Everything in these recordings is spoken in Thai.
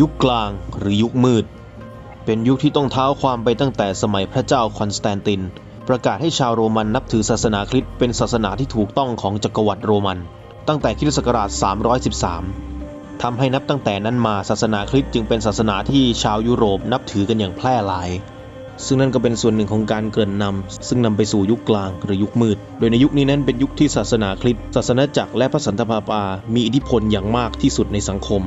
ยุคกลางหรือยุคมืด เป็นยุคที่ต้องเท้าความไปตั้งแต่สมัยพระเจ้าคอนสแตนติน ประกาศให้ชาวโรมันนับถือศาสนาคริสต์เป็นศาสนาที่ถูกต้องของจักรวรรดิโรมัน ตั้งแต่คริสตศักราช 313ทำให้นับตั้งแต่นั้นมาศาสนาคริสต์จึงเป็นศาสนาที่ชาวยุโรปนับถือกันอย่างแพร่หลาย ซึ่งนั่นก็เป็นส่วนหนึ่งของการเกริ่นนำซึ่งนำไปสู่ยุคกลางหรือยุคมืด โดยในยุคนี้นั้นเป็นยุคที่ศาสนาคริสต์ศาสนาจักรและพระสันตะปาปา มีอิทธิพลอย่างมากที่สุดในสังคม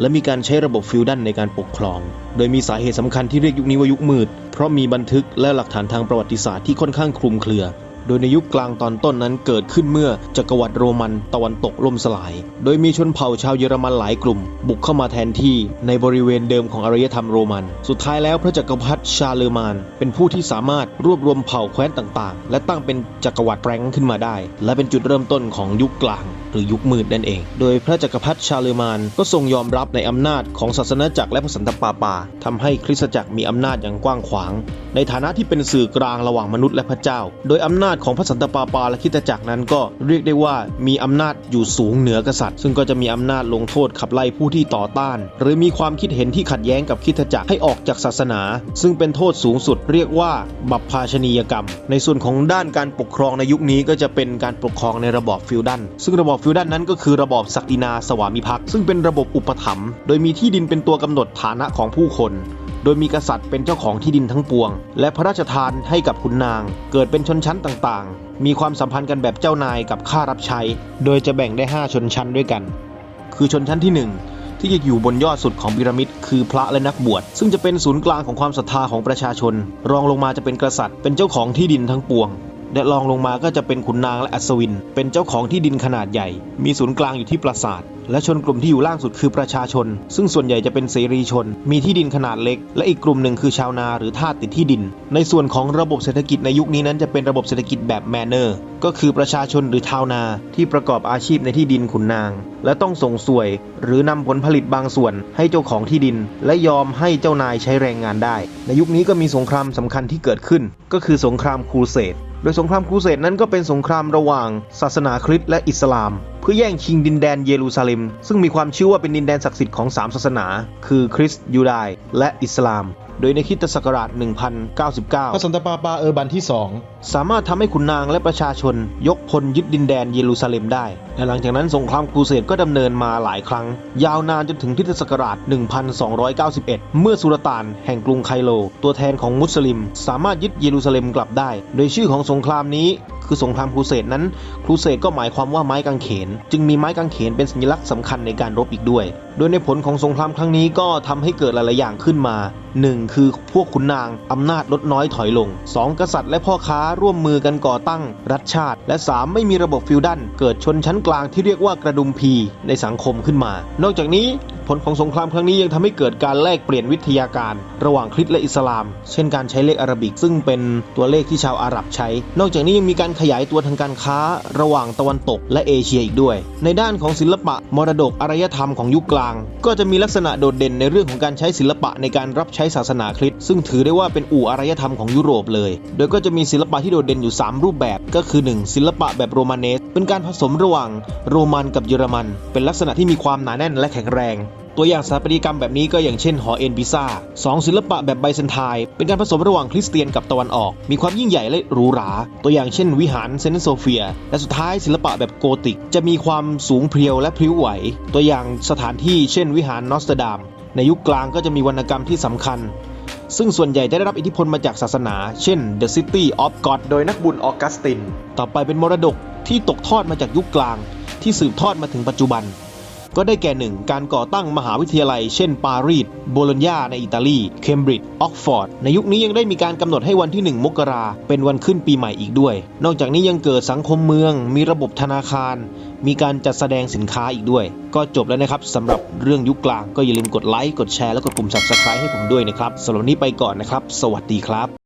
และมีการใช้ระบบฟิวดันในการปกครอง โดยมีสาเหตุสำคัญที่เรียกยุคนี้ว่ายุคมืด เพราะมีบันทึกและหลักฐานทางประวัติศาสตร์ที่ค่อนข้างคลุมเครือ โดยในยุคกลางตอนต้นนั้นเกิดขึ้นเมื่อจักรวรรดิโรมันตะวันตกล่มสลาย โดยมีชนเผ่าชาวเยอรมันหลายกลุ่ม บุกเข้ามาแทนที่ในบริเวณเดิมของอารยธรรมโรมัน สุดท้ายแล้วพระจักรพรรดิชาเลอร์มาน เป็นผู้ที่สามารถรวบรวมเผ่าแคว้นต่างๆ และตั้งเป็นจักรวรรดิแฟรงขึ้นมาได้ และเป็นจุดเริ่มต้นของยุคกลางหรือยุคมืดนั่นเอง โดยพระจักรพรรดิชาเลอร์มานก็ทรงยอมรับในอำนาจของศาสนาจักรและพระสันตะปาปาทำให้คริสตจักรมีอำนาจอย่างกว้างขวาง ในฐานะที่เป็นสื่อกลางระหว่างมนุษย์และพระเจ้า โดยอำนาจของพระสันตะปาปาและคิตจักรนั้นก็เรียกได้ว่ามีอำนาจอยู่สูงเหนือกษัตริย์ ซึ่งก็จะมีอำนาจลงโทษขับไล่ผู้ที่ต่อต้าน หรือมีความคิดเห็นที่ขัดแย้งกับคิตจักรให้ออกจากศาสนา ซึ่งเป็นโทษสูงสุดเรียกว่าบัพพาชนียกรรม ในส่วนของด้านการปกครองในยุคนี้ก็จะเป็นการปกครองในระบอบฟิวดัลซึ่งระบอบฟิวดัลนั้นก็คือระบอบศักดินาสวามิภักดิ์ซึ่งเป็นระบบอุปถัมภ์โดยมีที่ดินเป็นตัวกำหนดฐานะของผู้คน โดยมีกษัตริย์เป็นเจ้าของที่ดินทั้งปวง และพระราชทานให้กับขุนนาง เกิดเป็นชนชั้นต่างๆ มีความสัมพันธ์กันแบบเจ้านายกับข้ารับใช้ โดยจะแบ่งได้ 5 ชนชั้นด้วยกัน คือชนชั้นที่ 1ที่จะอยู่บนยอดสุดของพีระมิดคือพระและนักบวช ซึ่งจะเป็นศูนย์กลางของความศรัทธาของประชาชน รองลงมาจะเป็นกษัตริย์เป็นเจ้าของที่ดินทั้งปวง และรองลงมาก็จะเป็นขุนนางและอัศวิน เป็นเจ้าของที่ดินขนาดใหญ่ มีศูนย์กลางอยู่ที่ปราสาท และชนกลุ่มที่อยู่ล่างสุดคือประชาชน ซึ่งส่วนใหญ่จะเป็นเสรีชน มีที่ดินขนาดเล็ก และอีกกลุ่มหนึ่งคือชาวนาหรือทาสติดที่ดิน ในส่วนของระบบเศรษฐกิจในยุคนี้นั้นจะเป็นระบบเศรษฐกิจแบบแมนเนอร์ ก็คือประชาชนหรือชาวนาที่ประกอบอาชีพในที่ดินขุนนาง และต้องส่งสวย หรือนำผลผลิตบางส่วนให้เจ้าของที่ดิน และยอมให้เจ้านายใช้แรงงานได้ ในยุคนี้ก็มีสงครามสำคัญที่เกิดขึ้น ก็คือสงครามครูเสดโดยสงครามครูเสดนั้นก็เป็นสงครามระหว่าง ศาสนาคริสต์และอิสลาม เพื่อแย่งชิงดินแดนเยรูซาเล็ม ซึ่งมีความเชื่อว่าเป็นดินแดนศักดิ์สิทธิ์ของ3ศาสนา คือคริสต์ยูดายและอิสลาม โดยในคริสตศักราช 1099 พระสันตะปาปาเออร์บันที่สองสามารถทำให้ขุนนางและประชาชนยกพลยึดดินแดนเยรูซาเล็มได้ และหลังจากนั้นสงครามครูเสดก็ดำเนินมาหลายครั้ง ยาวนานจนถึงคริสตศักราช 1291 เมื่อสุลต่านแห่งกรุงไคโร ตัวแทนของมุสลิม สามารถยึดเยรูซาเล็มกลับได้ โดยชื่อของสงครามนี้คือสงครามครูเสดนั้น ครูเสดก็หมายความว่าไม้กางเขน จึงมีไม้กางเขนเป็นสัญลักษณ์สำคัญในการรบอีกด้วย โดยในผลของสงครามครั้งนี้ก็ทำให้เกิดหลาย ๆ อย่างขึ้นมา 1. คือพวกขุนนางอำนาจลดน้อยถอยลง 2. กษัตริย์และพ่อค้าร่วมมือกันก่อตั้ง รัฐชาติ และ 3. ไม่มีระบบฟิวดัลเกิดชนชั้นกลางที่เรียกว่ากระดุมพีในสังคมขึ้นมา นอกจากนี้ผลของสงครามครั้งนี้ยังทำให้เกิดการแลกเปลี่ยนวิทยาการ ระหว่างคริสต์และอิสลาม เช่นการใช้เลขอารบิก ซึ่งเป็นตัวเลขที่ชาวอาหรับใช้ นอกจากนี้ยังมีการขยายตัวทางการค้า ระหว่างตะวันตกและเอเชียอีกด้วย ในด้านของศิลปะมรดกอารยธรรมของยุคกลางก็จะมีลักษณะโดดเด่นในเรื่องของการใช้ศิลปะในการรับใช้ศาสนาคริสต์ซึ่งถือได้ว่าเป็นอู่อารยธรรมของยุโรปเลย โดยก็จะมีศิลปะที่โดดเด่นอยู่ 3 รูปแบบ ก็คือ 1. ศิลปะแบบโรมาเนส เป็นการผสมระหว่างโรมันกับเยอรมัน เป็นลักษณะที่มีความหนาแน่นและแข็งแรง ตัวอย่างสถาปัตยกรรมแบบนี้ก็อย่างเช่นหอเอ็นพิซาสองศิลปะแบบไบเซนไทน์เป็นการผสมระหว่างคริสเตียนกับตะวันออก มีความยิ่งใหญ่และหรูหรา ตัวอย่างเช่นวิหารเซนต์โซเฟีย และสุดท้ายศิลปะแบบโกธิก จะมีความสูงเพรียวและพริ้วไหว ตัวอย่างสถานที่เช่นวิหารนอสเตอร์ดาม ในยุคกลางก็จะมีวรรณกรรมที่สำคัญซึ่งส่วนใหญ่จะได้รับอิทธิพลมาจากศาสนา เช่น The City of God โดยนักบุญออกัสติน ต่อไปเป็นมรดกที่ตกทอดมาจากยุคกลาง ที่สืบทอดมาถึงปัจจุบัน ก็ได้แก่หนึ่งการก่อตั้งมหาวิทยาลัย เช่น ปารีส โบโลญญาในอิตาลี เคมบริดจ์ ออกฟอร์ด ในยุคนี้ยังได้มีการกำหนดให้วันที่ 1 มกราเป็นวันขึ้นปีใหม่อีกด้วย นอกจากนี้ยังเกิดสังคมเมือง มีระบบธนาคาร มีการจัดแสดงสินค้าอีกด้วย ก็จบแล้วนะครับสำหรับเรื่องยุคกลางก็อย่าลืมกดไลค์ กดแชร์ และกดปุ่ม subscribe ให้ผมด้วยนะครับสำหรับนี้ไปก่อนนะครับ สวัสดีครับ